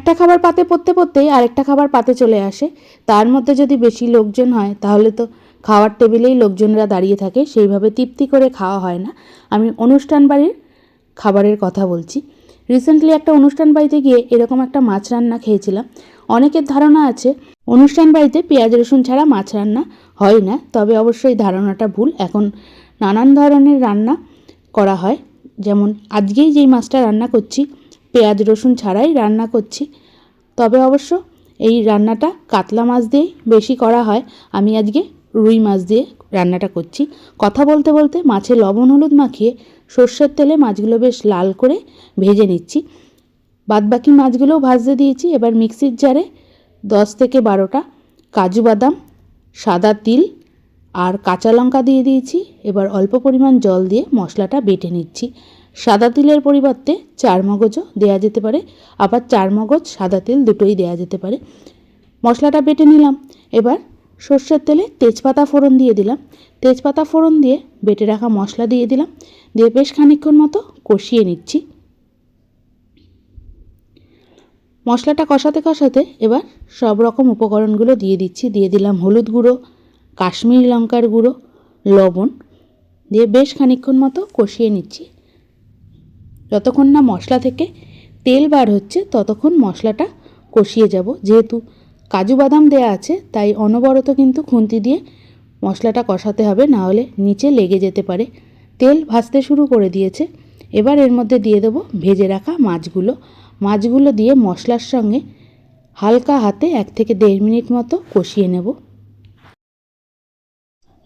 একটা খাবার পাতে পড়তে পড়তেই আরেকটা খাবার পাতে চলে আসে। তার মধ্যে যদি বেশি লোকজন হয়, তাহলে তো খাওয়ার টেবিলেই লোকজনরা দাঁড়িয়ে থাকে, সেইভাবে তৃপ্তি করে খাওয়া হয় না। আমি অনুষ্ঠান বাড়ির খাবারের কথা বলছি। রিসেন্টলি একটা অনুষ্ঠান বাড়িতে গিয়ে এরকম একটা মাছ রান্না খেয়েছিলাম। অনেকের ধারণা আছে, অনুষ্ঠান বাড়িতে পেঁয়াজ, রসুন ছাড়া মাছ রান্না হয় না, তবে অবশ্যই ধারণাটা ভুল। এখন নানান ধরনের রান্না করা হয়। যেমন, আজকেই যেই মাছটা রান্না করছি পেঁয়াজ, রসুন ছাড়াই রান্না করছি। তবে অবশ্য এই রান্নাটা কাতলা মাছ দিয়েই বেশি করা হয়। আমি আজকে রুই মাছ দিয়ে রান্নাটা করছি। কথা বলতে বলতে মাছে লবণ হলুদ মাখিয়ে সর্ষের তেলে মাছগুলো বেশ লাল করে ভেজে নিচ্ছি। বাদবাকি মাছগুলোও ভাজতে দিয়েছি। এবার মিক্সির জারে দশ থেকে বারোটা কাজু বাদাম, সাদা তিল আর কাঁচা লঙ্কা দিয়ে দিয়েছি। এবার অল্প পরিমাণ জল দিয়ে মশলাটা বেটে নিচ্ছি। সাদা তিলের পরিবর্তে চার মগজও দেওয়া যেতে পারে। আবার চার মগজ সাদা তিল দুটোই দেওয়া যেতে পারে। মশলাটা বেটে নিলাম। এবার সর্ষের তেলে তেজপাতা ফোড়ন দিয়ে দিলাম। তেজপাতা ফোড়ন দিয়ে বেটে রাখা মশলা দিয়ে দিলাম। দিয়ে বেশ খানিক্ষণ মতো কষিয়ে নিচ্ছি। মশলাটা কষাতে কষাতে এবার সব রকম উপকরণগুলো দিয়ে দিচ্ছি। দিয়ে দিলাম হলুদ গুঁড়ো, কাশ্মীরি লঙ্কার গুঁড়ো, লবণ। দিয়ে বেশ খানিক্ষণ মতো কষিয়ে নিচ্ছি। যতক্ষণ না মশলা থেকে তেল বার হচ্ছে, ততক্ষণ মশলাটা কষিয়ে যাব। যেহেতু কাজু বাদাম দেয়া আছে, তাই অনবরত কিন্তু খুন্তি দিয়ে মশলাটা কষাতে হবে, না হলে নিচে লেগে যেতে পারে। তেল ভাজতে শুরু করে দিয়েছে। এবার এর মধ্যে দিয়ে দেবো ভেজে রাখা মাছগুলো। মাছগুলো দিয়ে মশলার সঙ্গে হালকা হাতে এক থেকে দেড় মিনিট মতো কষিয়ে নেব।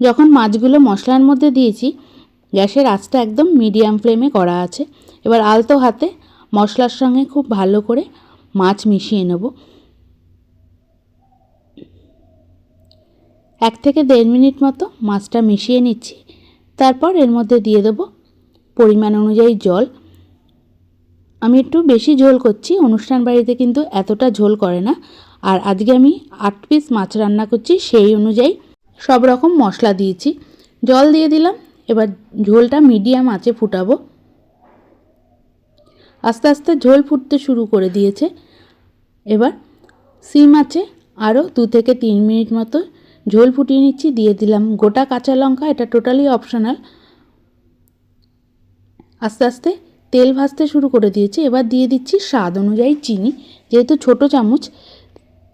যখন মাছগুলো মশলার মধ্যে দিয়েছি, গ্যাসের আঁচটা একদম মিডিয়াম ফ্লেমে করা আছে। এবার আলতো হাতে মশলার সঙ্গে খুব ভালো করে মাছ মিশিয়ে নেব। এক থেকে দেড় মিনিট মতো মাছটা মিশিয়ে নিচ্ছি। তারপর এর মধ্যে দিয়ে দেব পরিমাণ অনুযায়ী জল। আমি একটু বেশি ঝোল করছি, অনুষ্ঠান বাড়িতে কিন্তু এতটা ঝোল করে না। আর আজকে আমি আট পিস মাছ রান্না করছি, সেই অনুযায়ী সব রকম মশলা দিয়েছি। জল দিয়ে দিলাম, এবার ঝোলটা মিডিয়াম আঁচে ফুটাবো। আস্তে আস্তে ঝোল ফুটতে শুরু করে দিয়েছে। এবার সিম আছে আরও দু থেকে তিন মিনিট মতো ঝোল ফুটিয়ে নিচ্ছি, দিয়ে দিলাম গোটা কাঁচা লঙ্কা, এটা টোটালি অপশনাল। আস্তে আস্তে তেল ভাজতে শুরু করে দিয়েছে, এবার দিয়ে দিচ্ছি স্বাদ অনুযায়ী চিনি। যেহেতু ছোট চামচ,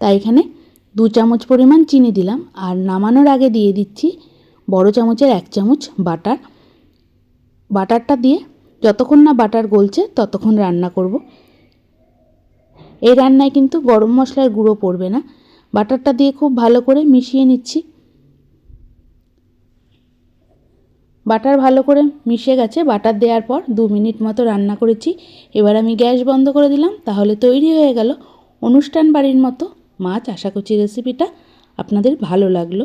তাই এখানে দু চামচ পরিমাণ চিনি দিলাম। আর নামানোর আগে দিয়ে দিচ্ছি বড় চামচের এক চামচ বাটার। বাটারটা দিয়ে যতক্ষণ না বাটার গলছে, ততক্ষণ রান্না করব। এই রান্নায় কিন্তু গরম মশলার গুঁড়ো পড়বে না। বাটারটা দিয়ে খুব ভালো করে মিশিয়ে নিচ্ছি। বাটার ভালো করে মিশে গেছে। বাটার দেওয়ার পর দু মিনিট মতো রান্না করেছি। এবার আমি গ্যাস বন্ধ করে দিলাম। তাহলে তৈরি হয়ে গেল অনুষ্ঠান বাড়ির মতো মাছ। আশা করছি রেসিপিটা আপনাদের ভালো লাগল।